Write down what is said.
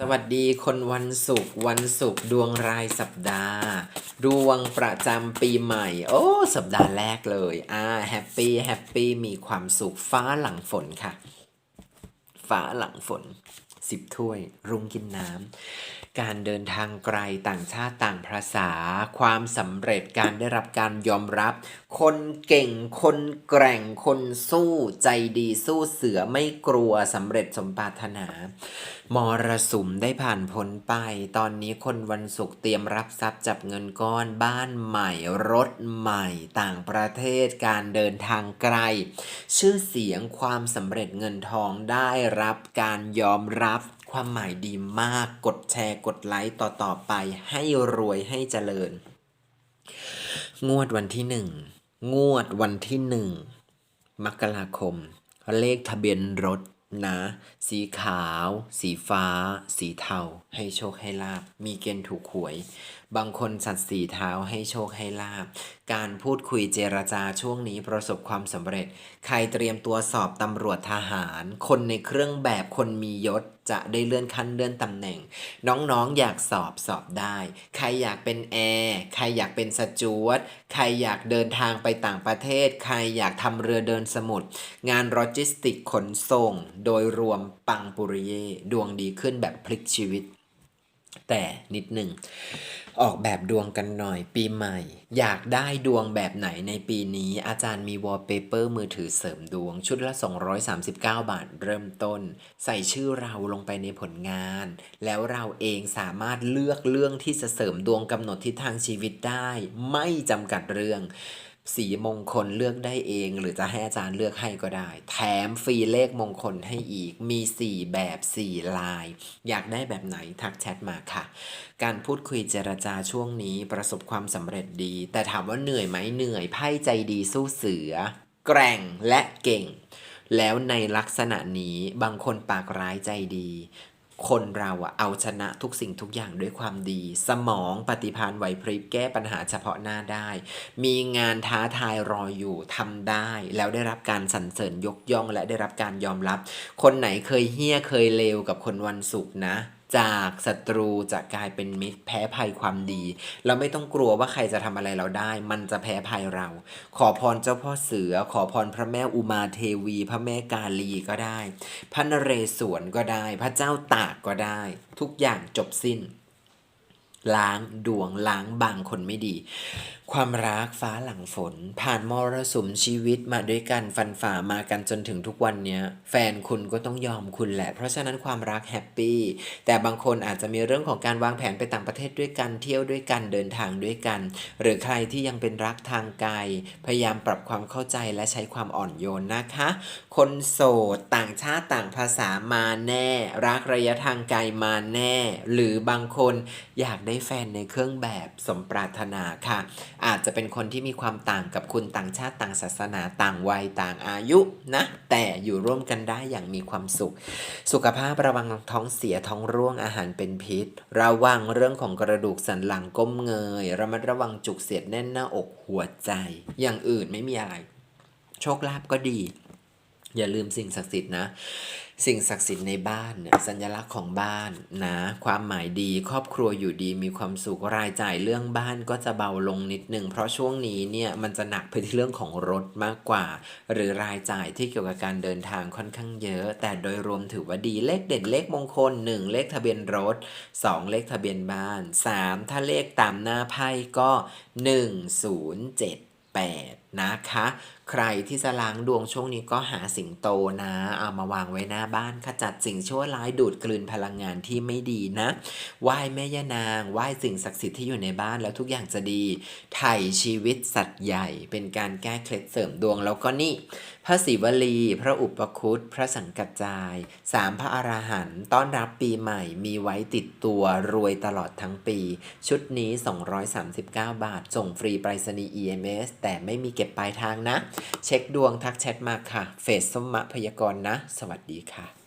สวัสดีคนวันศุกร์วันศุกร์ดวงรายสัปดาห์ ดวงประจำปีใหม่ โอ้ สัปดาห์แรกเลยอ่าแฮปปี้แฮปปี้มีความสุขฟ้าหลังฝนค่ะ ฟ้าหลังฝนสิบถ้วย รุ้งกินน้ำ การเดินทางไกลต่างชาติต่างภาษา ความสำเร็จการได้รับการยอมรับ คนเก่งคนแกร่งคนสู้ใจดีสู้เสือไม่กลัวสำเร็จสมปรารถนามรสุมได้ผ่านพ้นไป ตอนนี้คนวันศุกร์เตรียมรับทรัพย์จับเงินก้อนบ้านใหม่ รถใหม่ต่างประเทศการเดินทางไกล ชื่อเสียงความสำเร็จเงินทองได้รับการยอมรับ ความหมายดีมากกดแชร์กดไลค์ต่อๆไป ให้รวยให้เจริญ งวดวันที่หนึ่งงวดวันที่หนึ่งมกราคม เลขทะเบียนรถนะ สีขาว สีฟ้า สีเทา ให้โชคให้ลาบ มีเกณฑ์ถูกหวย บางคนสัตว์สีเท้าให้โชคให้ลาบ การพูดคุยเจรจาช่วงนี้ประสบความสำเร็จ ใครเตรียมตัวสอบตำรวจทหาร คนในเครื่องแบบคนมียศจะได้เลื่อนขั้นเลื่อนตำแหน่ง น้องๆอยากสอบสอบได้ ใครอยากเป็นแอร์ใครอยากเป็นสจวตใครอยากเดินทางไปต่างประเทศ ใครอยากทำเรือเดินสมุทร งานโลจิสติกขนส่ง โดยรวมปังปุริเย ดวงดีขึ้นแบบพลิกชีวิต แต่นิดหนึ่ง ออกแบบดวงกันหน่อยปีใหม่ อยากได้ดวงแบบไหนในปีนี้ อาจารย์มีวอลเปเปอร์มือถือเสริมดวง ชุดละ 239 บาทเริ่มต้น ใส่ชื่อเราลงไปในผลงาน แล้วเราเองสามารถเลือกเรื่องที่จะเสริมดวงกำหนดทิศทางชีวิตได้ ไม่จำกัดเรื่อง สีมงคลเลือกได้เอง หรือจะให้อาจารย์เลือกให้ก็ได้ แถมฟรีเลขมงคลให้อีกมี 4 แบบ 4 ลาย อยากได้แบบไหนทักแชทมาค่ะ การพูดคุยเจรจาช่วงนี้ประสบความสำเร็จดี แต่ถามว่าเหนื่อยไหมเหนื่อยไพ่ใจดีสู้เสือ แกร่งและเก่งแล้วในลักษณะนี้บางคนปากร้ายใจดี คนเราอะเอาชนะทุกสิ่งทุกอย่างด้วยความดี สมองปฏิพานไหวพริบแก้ปัญหาเฉพาะหน้าได้ มีงานท้าทายรออยู่ทำได้ แล้วได้รับการสรรเสริญยกย่องและได้รับการยอมรับ คนไหนเคยเฮี้ยเคยเลวกับคนวันศุกร์นะ จากศัตรูจะกลายเป็นมิตรแพ้ภัยความดี เราไม่ต้องกลัวว่าใครจะทำอะไรเราได้ มันจะแพ้ภัยเรา ขอพรเจ้าพ่อเสือ ขอพรพระแม่อุมาเทวี พระแม่กาลีก็ได้ พระนเรศวรก็ได้ พระเจ้าตากก็ได้ ทุกอย่างจบสิ้น ล้างดวงล้างบางคนไม่ดี ความรักฟ้าหลังฝน ผ่านมรสุมชีวิตมาด้วยกันฟันฝ่ามากันจนถึงทุกวันเนี้ย แฟนคุณก็ต้องยอมคุณแหละ เพราะฉะนั้นความรักแฮปปี้แต่บางคนอาจจะมีเรื่องของการวางแผนไปต่างประเทศด้วยกันเที่ยวด้วยกันเดินทางด้วยกัน หรือใครที่ยังเป็นรักทางไกลพยายามปรับความเข้าใจและใช้ความอ่อนโยนนะคะ คนโสดต่างชาติต่างภาษามาแน่ รักระยะทางไกลมาแน่ หรือบางคนอยากได้แฟนในเครื่องแบบสมปรารถนาค่ะ อาจจะเป็นคนที่มีความต่างกับคุณต่างชาติต่างศาสนาต่างวัยต่างอายุนะ แต่อยู่ร่วมกันได้อย่างมีความสุข สุขภาพระวังท้องเสียท้องร่วงอาหารเป็นพิษ ระวังเรื่องของกระดูกสันหลังก้มเงย ระมัดระวังจุกเสียดแน่นหน้าอกหัวใจ อย่างอื่นไม่มีอะไร โชคลาภก็ดี อย่าลืมสิ่งศักดิ์สิทธิ์นะ สิ่งศักดิ์สิทธิ์ในบ้านเนี่ยสัญลักษณ์ของบ้านนะ ความหมายดีครอบครัวอยู่ดีมีความสุขรายจ่ายเรื่องบ้านก็จะเบาลงนิดนึงเพราะช่วงนี้เนี่ยมันจะหนักไปที่เรื่องของรถมากกว่า หรือรายจ่ายที่เกี่ยวกับการเดินทางค่อนข้างเยอะ แต่โดยรวมถือว่าดีเลขเด่นเลขมงคล 1 เลขทะเบียนรถ 2 เลขทะเบียนบ้าน 3 ถ้าเลขตามหน้าไพ่ก็ 1078 นะคะ ใครที่จะล้างดวงช่วงนี้ก็หาสิงโตนะเอามาวางไว้หน้าบ้านขจัดสิ่งชั่วร้ายดูดกลืนพลังงานที่ไม่ดีนะไหว้แม่ย่านางไหว้สิ่งศักดิ์สิทธิ์ที่อยู่ในบ้านแล้วทุกอย่างจะดีไถ่ชีวิตสัตว์ใหญ่ เป็นการแก้เคล็ดเสริมดวงแล้วก็นี่ พระศิวลี พระอุปคุตพระสังกัจจายสามพระอราหันต์ต้อนรับปีใหม่ มีไว้ติดตัวรวยตลอดทั้งปี ชุดนี้ 239 บาทส่งฟรีไปรษณีย์ EMS แต่ไม่มีเก็บปลายทางนะเช็คดวงทักแชทมาค่ะ เฟสสมะพยากรณ์นะ สวัสดีค่ะ